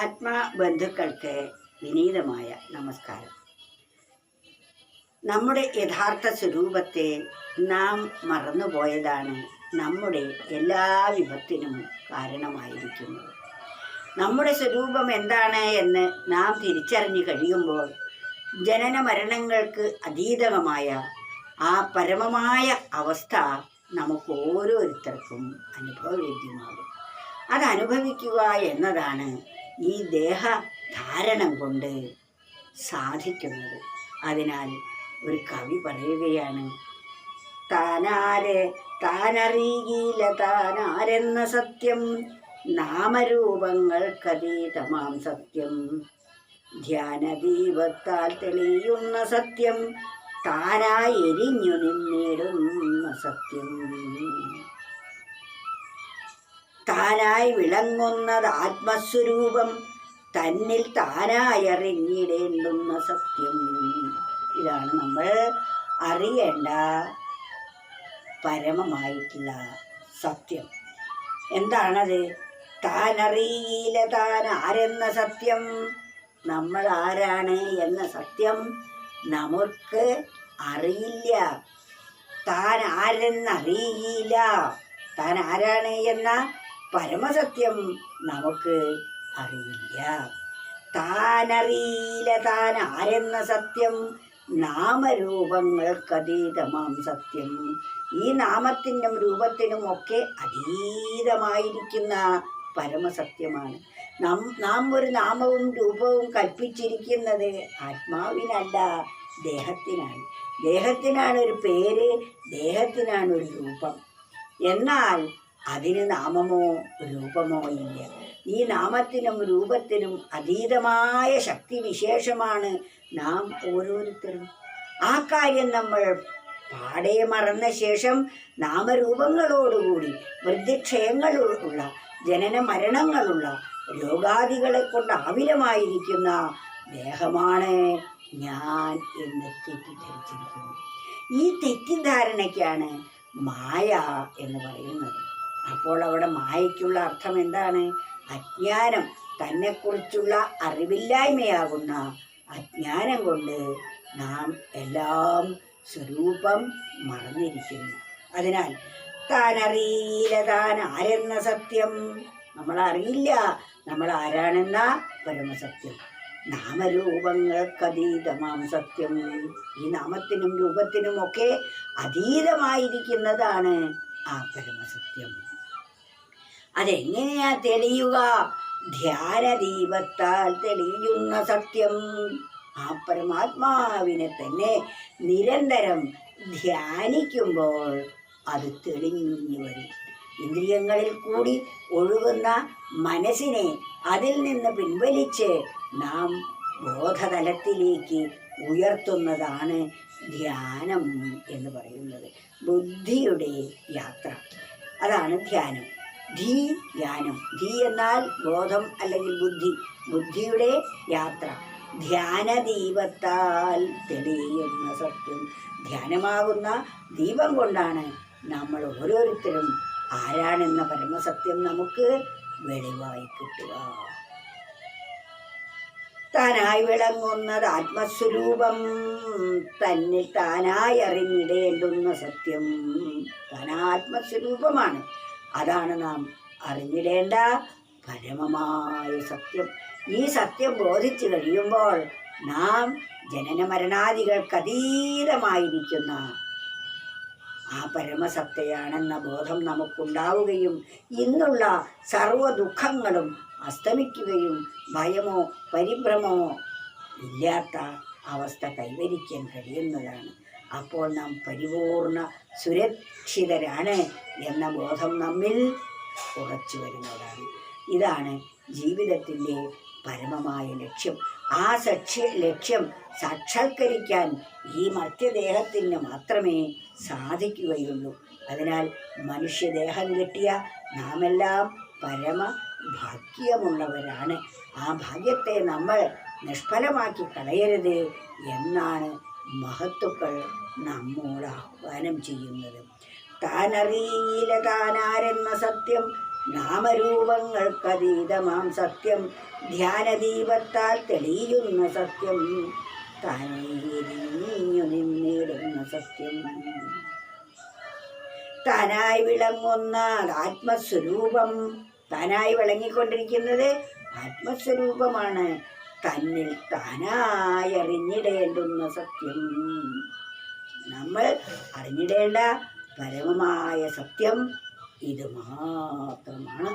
ആത്മാബന്ധുക്കൾക്ക് വിനീതമായ നമസ്കാരം. നമ്മുടെ യഥാർത്ഥ സ്വരൂപത്തെ നാം മറന്നുപോയതാണ് നമ്മുടെ എല്ലാ വിപത്തിനും കാരണമായിരിക്കുന്നത്. നമ്മുടെ സ്വരൂപം എന്താണ് എന്ന് നാം തിരിച്ചറിഞ്ഞു കഴിയുമ്പോൾ ജനന മരണങ്ങൾക്ക് അതീതമായ ആ പരമമായ അവസ്ഥ നമുക്ക് ഓരോരുത്തർക്കും അനുഭവവേദ്യമാകും. അത് അനുഭവിക്കുക എന്നതാണ് ഈ ദേഹ ധാരണം കൊണ്ട് സാധിക്കുന്നത്. അതിനാൽ ഒരു കവി പറയുകയാണ് താനാരെ താനറിയില്ല താനാരെന്ന സത്യം നാമരൂപങ്ങൾക്കതീതമാം സത്യം. ധ്യാനദീപത്താൽ തെളിയുന്ന സത്യം താനായി എരിഞ്ഞു നിന്നിടുന്ന സത്യം. താനായി വിളങ്ങുന്നത് ആത്മസ്വരൂപം തന്നിൽ താനായി അറിഞ്ഞിടേണ്ടുന്ന സത്യം. ഇതാണ് നമ്മൾ അറിയേണ്ട പരമമായിട്ടുള്ള സത്യം. എന്താണത്? താനറിയില്ല താൻ ആരെന്ന സത്യം. നമ്മൾ ആരാണ് എന്ന സത്യം നമുക്ക് അറിയില്ല. താൻ ആരെന്നറിയില്ല. താൻ ആരാണ് എന്ന പരമസത്യം നമുക്ക് അറിയില്ല. താനറിയില്ല താൻ ആരെന്ന സത്യം നാമരൂപങ്ങൾക്കതീതമാം സത്യം. ഈ നാമത്തിനും രൂപത്തിനും ഒക്കെ അതീതമായിരിക്കുന്ന പരമസത്യമാണ്. നാം നാം ഒരു നാമവും രൂപവും കൽപ്പിച്ചിരിക്കുന്നത് ആത്മാവിനല്ല ദേഹത്തിനാണ്. ദേഹത്തിനാണ് ഒരു പേര് ദേഹത്തിനാണ് ഒരു രൂപം. എന്നാൽ അതിന് നാമമോ രൂപമോ ഇല്ല. ഈ നാമത്തിനും രൂപത്തിനും അതീതമായ ശക്തി വിശേഷമാണ് നാം ഓരോരുത്തരും. ആ കാര്യം നമ്മൾ പാടെ മറന്ന ശേഷം നാമരൂപങ്ങളോടുകൂടി വൃദ്ധിക്ഷയങ്ങളുള്ള ജനന മരണങ്ങളുള്ള രോഗാദികളെ കൊണ്ട് ആവിലമായിരിക്കുന്ന ദേഹമാണ് ഞാൻ എന്ന് തെറ്റിദ്ധരിച്ചിരിക്കുന്നു. ഈ തെറ്റിദ്ധാരണയ്ക്കാണ് മായ എന്ന് പറയുന്നത്. അപ്പോൾ അവിടെ മായയ്ക്കുള്ള അർത്ഥം എന്താണ്? അജ്ഞാനം തന്നെക്കുറിച്ചുള്ള അറിവില്ലായ്മയാകുന്ന അജ്ഞാനം കൊണ്ട് നാം എല്ലാം സ്വരൂപം മറന്നിരിക്കുന്നു. അതിനാൽ താൻ അറിയില്ല താൻ ആരെന്ന സത്യം. നമ്മൾ അറിയില്ല നമ്മൾ ആരാണെന്ന പരമസത്യം. നാമരൂപങ്ങൾക്കതീതമാം സത്യം. ഈ നാമത്തിനും രൂപത്തിനും ഒക്കെ അതീതമായിരിക്കുന്നതാണ് ആ പരമസത്യം. അതെങ്ങനെയാ തെളിയുക? ധ്യാനദീപത്താൽ തെളിയുന്ന സത്യം. ആ പരമാത്മാവിനെ തന്നെ നിരന്തരം ധ്യാനിക്കുമ്പോൾ അത് തെളിഞ്ഞു വരും. ഇന്ദ്രിയങ്ങളിൽ കൂടി ഒഴുകുന്ന മനസ്സിനെ അതിൽ നിന്ന് പിൻവലിച്ച് നാം ബോധതലത്തിലേക്ക് ഉയർത്തുന്നതാണ് ധ്യാനം എന്ന് പറയുന്നത്. ബുദ്ധിയുടെ യാത്ര. അതാണ് ധ്യാനം. ധീ ധ്യാനം. ധീ എന്നാൽ ബോധം അല്ലെങ്കിൽ ബുദ്ധി. ബുദ്ധിയുടെ യാത്ര. ധ്യാന ധ്യാനദീപത്താൽ തെളിയുന്ന സത്യം. ധ്യാനമാകുന്ന ദീപം കൊണ്ടാണ് നമ്മൾ ഓരോരുത്തരും ആരാണെന്ന പരമസത്യം നമുക്ക് വെളിവായി കിട്ടുക. താനായി വിളങ്ങുന്നത് ആത്മസ്വരൂപം. തന്നിൽ താനായി അറിഞ്ഞിടേണ്ടുന്ന സത്യം. താൻ ആത്മസ്വരൂപമാണ് അതാണ് നാം അറിഞ്ഞിടേണ്ട പരമമായ സത്യം. ഈ സത്യം ബോധിച്ചു കഴിയുമ്പോൾ നാം ജനന മരണാദികൾക്ക് അതീതമായിരിക്കുന്ന ആ പരമസത്തയാണെന്ന ബോധം നമുക്കുണ്ടാവുകയും ഇന്നുള്ള സർവ ദുഃഖങ്ങളും അസ്തമിക്കുകയും ഭയമോ പരിഭ്രമമോ ഇല്ലാത്ത അവസ്ഥ കൈവരിക്കാൻ കഴിയുന്നതാണ്. അപ്പോൾ നാം പരിപൂർണ സുരക്ഷിതരാണ് എന്ന ബോധം നമ്മിൽ ഉറച്ചു വരുന്നതാണ്. ഇതാണ് ജീവിതത്തിന്റെ പരമമായ ലക്ഷ്യം. ആ സക്ഷ്യ ലക്ഷ്യം സാക്ഷാത്കരിക്കാൻ ഈ മർത്യദേഹത്തിന് മാത്രമേ സാധിക്കുകയുള്ളൂ. അതിനാൽ മനുഷ്യദേഹം കിട്ടിയ നാമെല്ലാം പരമ ഭാഗ്യമുള്ളവരാണ് ആ ഭാഗ്യത്തെ നമ്മൾ നിഷ്ഫലമാക്കി കളയരുത് എന്നാണ് മഹത്തുക്കൾ നമ്മോട് ആഹ്വാനം ചെയ്യുന്നത്. താനറിയില്ല താനാരെന്ന സത്യം നാമരൂപങ്ങൾക്കതീതമാം സത്യം ധ്യാനദീപത്താൽ തെളിയുന്ന സത്യം തനേരിഞ്ഞു നിന്നിടുന്ന സത്യം. താനായി വിളങ്ങുന്ന ആത്മസ്വരൂപം താനായി വിളങ്ങിക്കൊണ്ടിരിക്കുന്നത് ആത്മസ്വരൂപമാണ്. തന്നിൽ താനായി അറിഞ്ഞിടേണ്ടുന്ന സത്യം. നമ്മൾ അറിഞ്ഞിടേണ്ട പരമമായ സത്യം ഇത് മാത്രമാണ്